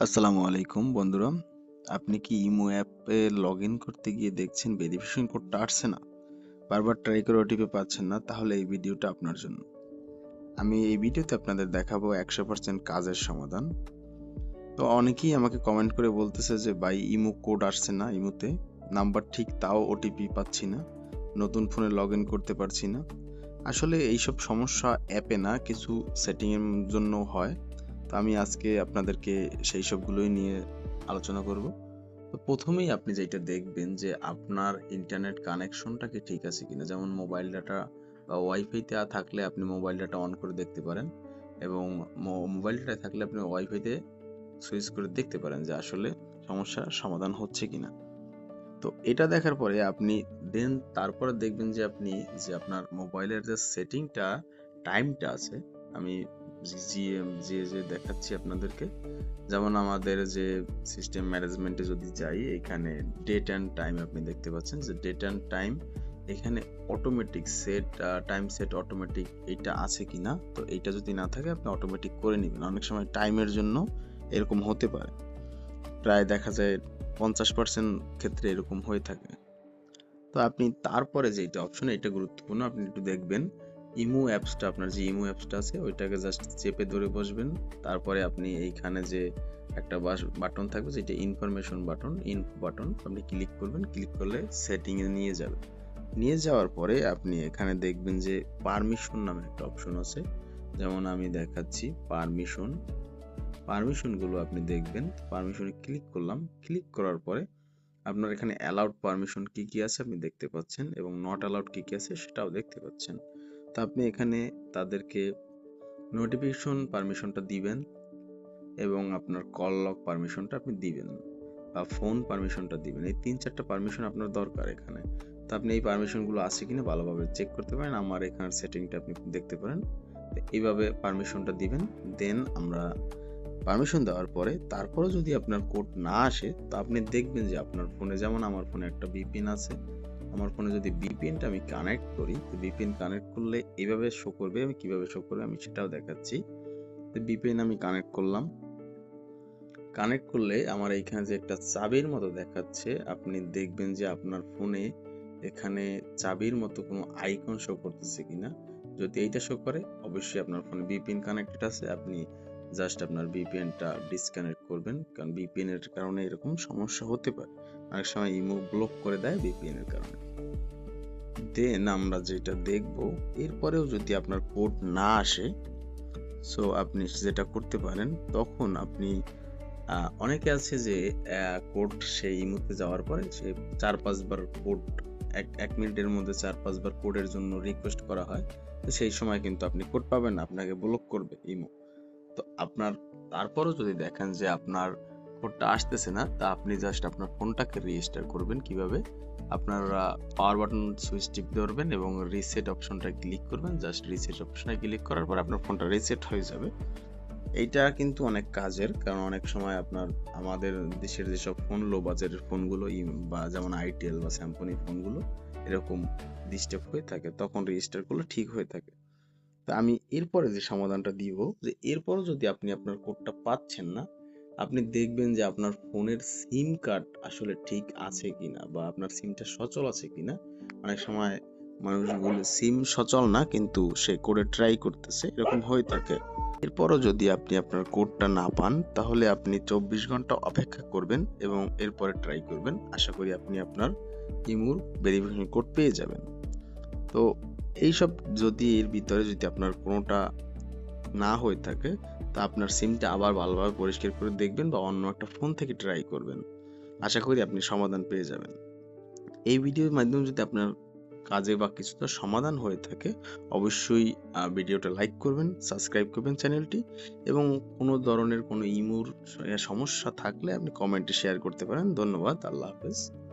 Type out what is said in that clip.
আসসালামু আলাইকুম, বন্ধুরা। আপনি কি ইমো অ্যাপে লগ ইন করতে গিয়ে দেখছেন ভেরিফিকেশন কোডটা আসছে না? বারবার ট্রাই করে ওটিপি পাচ্ছেন না, তাহলে এই ভিডিওটা আপনার জন্য। আমি এই ভিডিওতে আপনাদের দেখাবো একশো পার্সেন্ট কাজের সমাধান। তো অনেকেই আমাকে কমেন্ট করে বলতেছে যে, ভাই, ইমো কোড আসছে না ইমোতে। নাম্বার ঠিক তাও ওটিপি পাচ্ছি না। নতুন ফোনে লগ ইন করতে পারছি না। আসলে এইসব সমস্যা অ্যাপে না, কিছু সেটিংয়ের জন্য হয়। তো আমি আজকে আপনাদেরকে সেই সবগুলোই নিয়ে আলোচনা করব। তো প্রথমেই আপনি যেটা দেখবেন যে আপনার ইন্টারনেট কানেকশনটা কি ঠিক আছে কিনা? যেমন মোবাইল ডাটা বা ওয়াইফাইতে থাকলে আপনি মোবাইল ডাটা অন করে দেখতে পারেন এবং মোবাইল ডাটা থাকলে আপনি ওয়াইফাইতে সুইচ করে দেখতে পারেন যে আসলে সমস্যার সমাধান হচ্ছে কিনা। তো এটা দেখার পরে আপনি দেন তারপরে দেখবেন যে আপনি যে আপনার মোবাইলের যে সেটিংটা টাইমটা আছে, আমি জিএম যে যে দেখাচ্ছি আপনাদেরকে। যেমন আমাদের যে সিস্টেম ম্যানেজমেন্টে যদি যাই, এখানে ডেট অ্যান্ড টাইম আপনি দেখতে পাচ্ছেন যে ডেট অ্যান্ড টাইম এখানে automatic set time set automatic এইটা আছে কি না তো এইটা যদি না থাকে, আপনি অটোমেটিক করে নেবেন। অনেক সময় টাইমের জন্য এরকম হতে পারে। প্রায় দেখা যায় পঞ্চাশ পার্সেন্ট ক্ষেত্রে এরকম হয়ে থাকে। তো আপনি তারপরে যেটা অপশন এটা গুরুত্বপূর্ণ, আপনি একটু দেখবেন। ইমো অ্যাপসটা, আপনার যে ইমো অ্যাপসটা আছে, ওইটাকে জাস্ট চেপে ধরে বসবেন। তারপরে আপনি এইখানে যে একটা বাটন থাকবে যেটা ইনফরমেশন বাটন ইনফো বাটন আপনি ক্লিক করবেন। ক্লিক করলে সেটিংয়ে নিয়ে যাবে। নিয়ে যাওয়ার পরে আপনি এখানে দেখবেন যে পারমিশন নামে একটা অপশন আছে। যেমন আমি দেখাচ্ছি পারমিশন পারমিশনগুলো আপনি দেখবেন। পারমিশনে ক্লিক করলাম। ক্লিক করার পরে আপনার এখানে অ্যালাউড পারমিশন কি কি আছে আপনি দেখতে পাচ্ছেন এবং নট অ্যালাউড কি কি আছে সেটাও দেখতে পাচ্ছেন। তা আপনি এখানে তাদেরকে নোটিফিকেশন পারমিশনটা দিবেন এবং আপনার কল লক পারমিশনটা আপনি দিবেন বা ফোন পারমিশনটা দিবেন। এই তিন চারটা পারমিশন আপনার দরকার এখানে। তো আপনি এই পারমিশনগুলো আছে কিনা ভালোভাবে চেক করতে পারেন। আমার এখানের সেটিংটা আপনি দেখতে পারেন। এইভাবে পারমিশনটা দিবেন। দেন আমরা পারমিশন দেওয়ার পরে তারপরে যদি আপনার কোড না আসে, তো আপনি দেখবেন যে আপনার ফোনে যেমন আমার ফোনে একটা বিপিন আছে। আমার ফোনে যদি বিপিএনটা আমি কানেক্ট করি, তো বিপিএন কানেক্ট করলে এইভাবে শো করবে, আমি কীভাবে শো করবে আমি সেটাও দেখাচ্ছি। তো বিপিএন আমি কানেক্ট করলাম। কানেক্ট করলে আমার এইখানে যে একটা চাবির মতো দেখাচ্ছে, আপনি দেখবেন যে আপনার ফোনে এখানে চাবির মতো কোনো আইকন শো করতেছে কিনা। যদি এইটা শো করে, অবশ্যই আপনার ফোনে বিপিএন কানেক্টেড আছে, আপনি জাস্ট আপনার বিপিএনটা ডিসকানেক্ট করবেন, কারণ বিপিএন এর কারণে এরকম সমস্যা হতে পারে। অনেক সময় ইমো ব্লক করে দেয় বিপিএন এর কারণে। দেন আমরা যেটা দেখব, এরপরেও যদি আপনার কোড না আসে সো আপনি যেটা করতে পারেন, তখন আপনি অনেকে আছে যে কোড সেই ইমোতে যাওয়ার পরে সে চার পাঁচবার কোড এক এক মিনিটের মধ্যে চার পাঁচবার কোডের জন্য রিকোয়েস্ট করা হয়, তো সেই সময় কিন্তু আপনি কোড পাবেন, আপনাকে ব্লক করবে ইমো তো আপনার, তারপরও যদি দেখেন যে আপনার কোডটা আসতেছে না, তা আপনি জাস্ট আপনার ফোনটাকে রেজিস্টার করবেন কীভাবে? আপনারা পাওয়ার বাটন সুইচ টিপ ধরবেন এবং রিসেট অপশনটা ক্লিক করবেন জাস্ট রিসেট অপশনে ক্লিক করার পর আপনার ফোনটা রিসেট হয়ে যাবে। এইটা কিন্তু অনেক কাজের, কারণ অনেক সময় আপনার, আমাদের দেশের যেসব ফোন লো বাজারের ফোনগুলো বা যেমন আইটেল বা স্যামসং ফোনগুলো এরকম ডিস্টার্ব হয়ে থাকে, তখন রেজিস্টার করলে ঠিক হয়ে থাকে। তা আমি এরপরে যে সমাধানটা দিব, যে এরপরও যদি আপনি আপনার কোডটা পাচ্ছেন না আপনি দেখবেন যে আপনার ফোনের সিম কার্ড আসলে ঠিক আছে কিনা বা আপনার সিমটা সচল আছে কিনা। অনেক সময় মানুষগুলো সিম সচল না, কিন্তু সে কোডে ট্রাই করতেছে, এরকম হয়ে থাকে। এরপরও যদি আপনি আপনার কোডটা না পান, তাহলে আপনি চব্বিশ ঘণ্টা অপেক্ষা করবেন এবং এরপরে ট্রাই করবেন। আশা করি আপনি আপনার ইমুর ভেরিফিকেশন কোড পেয়ে যাবেন। তো এইসব যদি এর ভিতরে যদি আপনার কোনোটা না হয়ে থাকে, তা আপনার সিমটা আবার ভালোভাবে পরিষ্কার করে দেখবেন বা অন্য একটা ফোন থেকে ট্রাই করবেন। আশা করি আপনি সমাধান পেয়ে যাবেন। এই ভিডিওর মাধ্যমে যদি আপনার কাজে বা কিছুটা সমাধান হয়ে থাকে, অবশ্যই ভিডিওটা লাইক করবেন সাবস্ক্রাইব করবেন চ্যানেলটি এবং কোনো ধরনের কোনো ইমোর, সমস্যা থাকলে আপনি কমেন্টে শেয়ার করতে পারেন। ধন্যবাদ, আল্লাহ হাফেজ।